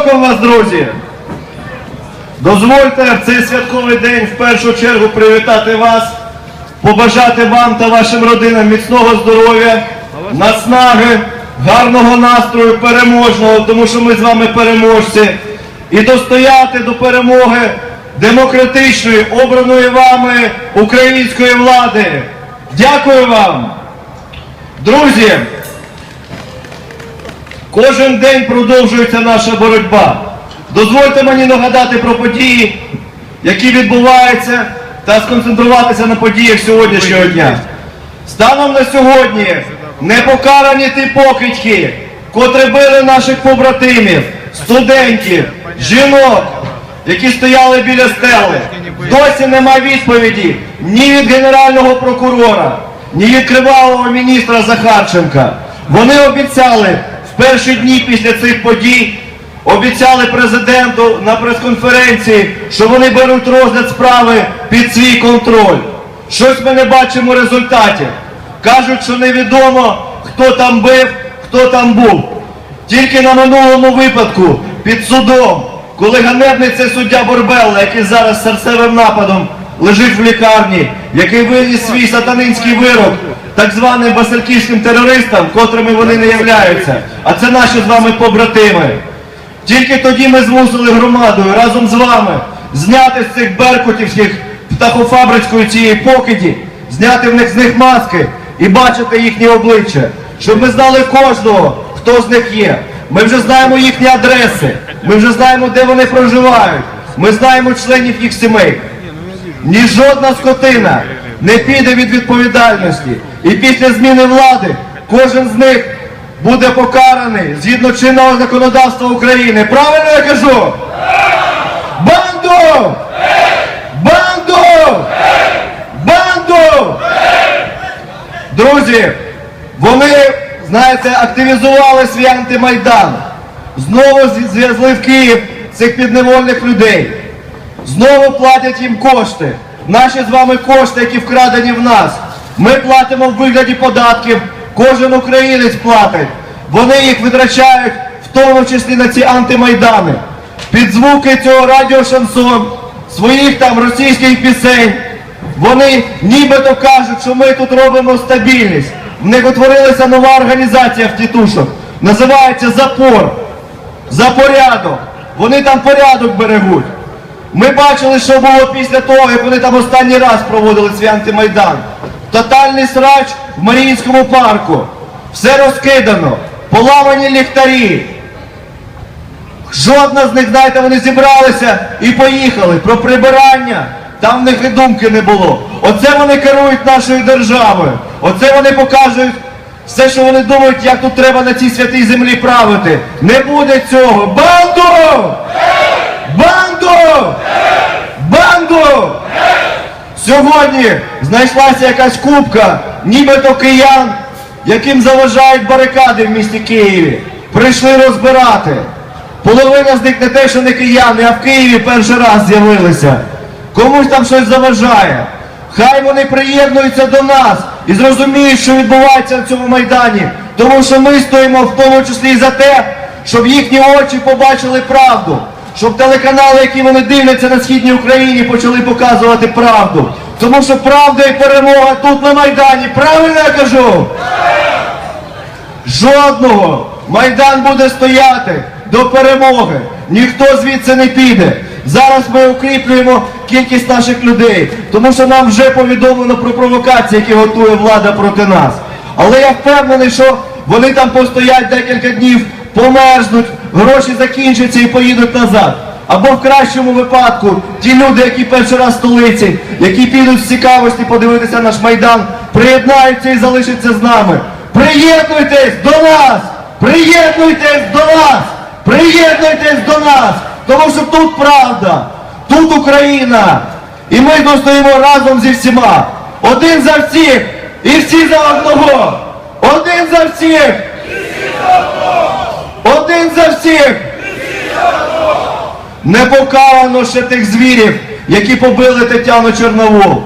роком вас, друзі! Дозвольте в цей святковий день в першу чергу привітати вас, побажати вам та вашим родинам міцного здоров'я, наснаги, гарного настрою, переможного, тому що ми з вами переможці, і достояти до перемоги демократичної, обраної вами української влади. Дякую вам! Друзі! Кожен день продовжується наша боротьба. Дозвольте мені нагадати про події, які відбуваються, та сконцентруватися на подіях сьогоднішнього дня. Станом на сьогодні непокарані ті покидьки, котрі били наших побратимів, студентів, жінок, які стояли біля стели. Досі нема відповіді ні від генерального прокурора, ні від кривавого міністра Захарченка. Вони обіцяли перші дні після цих подій, обіцяли президенту на прес-конференції, що вони беруть розгляд справи під свій контроль. Щось ми не бачимо результатів. Кажуть, що невідомо, хто там бив, хто там був. Тільки на минулому випадку під судом, коли ганебний цей суддя Борбелла, який зараз серцевим нападом лежить в лікарні, який виніс свій сатанинський вирок так званим басильківським терористам, котрими вони не являються. А це наші з вами побратими. Тільки тоді ми змусили громадою разом з вами зняти з цих беркутівських птахофабричкою цієї покиді, зняти в них з них маски і бачити їхні обличчя, щоб ми знали кожного, хто з них є. Ми вже знаємо їхні адреси, ми вже знаємо, де вони проживають, ми знаємо членів їх сімей. Ні жодна скотина не піде від відповідальності. І після зміни влади кожен з них буде покараний згідно чинного законодавства України. Правильно я кажу? Банду! Банду! Банду! Друзі, вони, знаєте, активізували свій антимайдан. Знову зв'язли в Київ цих підневольних людей. Знову платять їм кошти. Наші з вами кошти, які вкрадені в нас. Ми платимо в вигляді податків, кожен українець платить. Вони їх витрачають, в тому числі на ці антимайдани. Під звуки цього радіошансон, своїх там російських пісень. Вони нібито кажуть, що ми тут робимо стабільність. В них утворилася нова організація в тітушок. Називається Запор. За порядок. Вони там порядок берегуть. Ми бачили, що було після того, як вони там останній раз проводили свій антимайдан. Тотальний срач в Маріїнському парку. Все розкидано. Поламані ліхтарі. Жодна з них, знаєте, вони зібралися і поїхали. Про прибирання там в них і думки не було. Оце вони керують нашою державою. Оце вони показують все, що вони думають, як тут треба на цій святій землі правити. Не буде цього. Банду! Банду! Банду! Сьогодні знайшлася якась кубка, нібито киян, яким заважають барикади в місті Києві. Прийшли розбирати. Половина з них не те, що не кияни, а в Києві перший раз з'явилися. Комусь там щось заважає. Хай вони приєднуються до нас і зрозуміють, що відбувається на цьому майдані. Тому що ми стоїмо в тому числі і за те, щоб їхні очі побачили правду. Щоб телеканали, які вони дивляться на східній Україні, почали показувати правду. Тому що правда і перемога тут на Майдані. Правильно я кажу? Жодного. Майдан буде стояти до перемоги. Ніхто звідси не піде. Зараз ми укріплюємо кількість наших людей, тому що нам вже повідомлено про провокації, які готує влада проти нас. Але я впевнений, що вони там постоять декілька днів, померзнуть, гроші закінчаться і поїдуть назад. Або в кращому випадку ті люди, які перший раз в столиці, які підуть з цікавості подивитися наш майдан, приєднаються і залишаться з нами. Приєднуйтесь до нас! Приєднуйтесь до нас! Приєднуйтесь до нас! Тому що тут правда, тут Україна. І ми тут стоїмо разом зі всіма. Один за всіх і всі за одного. Один за всіх. Один за всіх. Не покарано ще тих звірів, які побили Тетяну Чорновол.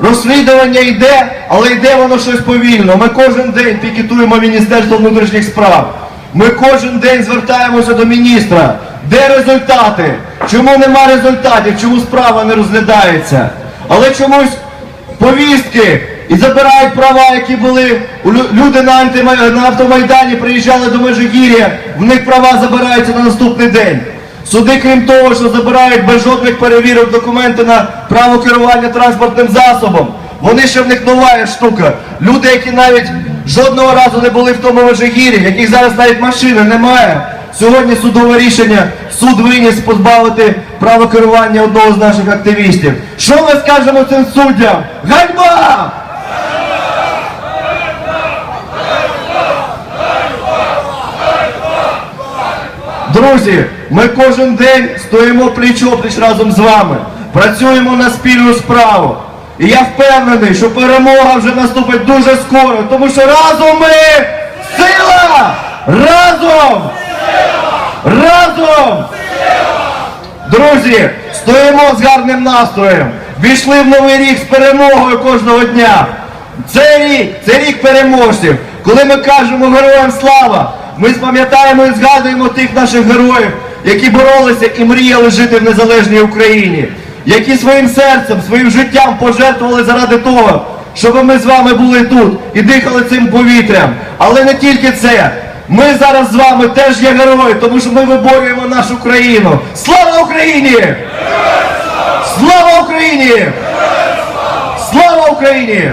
Розслідування йде, але йде воно щось повільно. Ми кожен день пікетуємо Міністерство внутрішніх справ. Ми кожен день звертаємося до міністра, Де результати? Чому нема результатів? Чому справа не розглядається? Але чомусь повістки і забирають права, які були люди на, на автомайдані приїжджали до Межигір'я, в них права забираються на наступний день. Суди, крім того, що забирають без жодних перевірок документи на право керування транспортним засобом. Вони ще в них нова штука. Люди, які навіть жодного разу не були в тому Межигір'ї, яких зараз навіть машини немає. Сьогодні судове рішення, суд виніс позбавити права керування одного з наших активістів. Що ми скажемо цим суддям? Ганьба! Друзі, ми кожен день стоїмо пліч-опліч разом з вами, працюємо на спільну справу. І я впевнений, що перемога вже наступить дуже скоро, тому що разом ми сила! Разом! Разом! Друзі, стоїмо з гарним настроєм. Війшли в новий рік з перемогою кожного дня. Це рік, це рік переможців. Коли ми кажемо героям слава, ми пам'ятаємо і згадуємо тих наших героїв, які боролися і мріяли жити в незалежній Україні, які своїм серцем, своїм життям пожертвували заради того, щоб ми з вами були тут і дихали цим повітрям. Але не тільки це. Ми зараз з вами теж є герої, тому що ми виборюємо нашу країну. Слава Україні! Слава Україні! Слава Україні!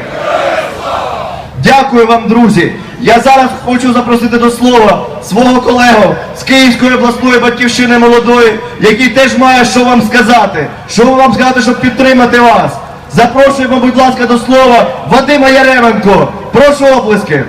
Дякую вам, друзі. Я зараз хочу запросити до слова свого колегу з Київської обласної батьківщини молодої, який теж має що вам сказати. Що вам сказати, щоб підтримати вас. Запрошуємо, будь ласка, до слова Вадима Яременко. Прошу оплески.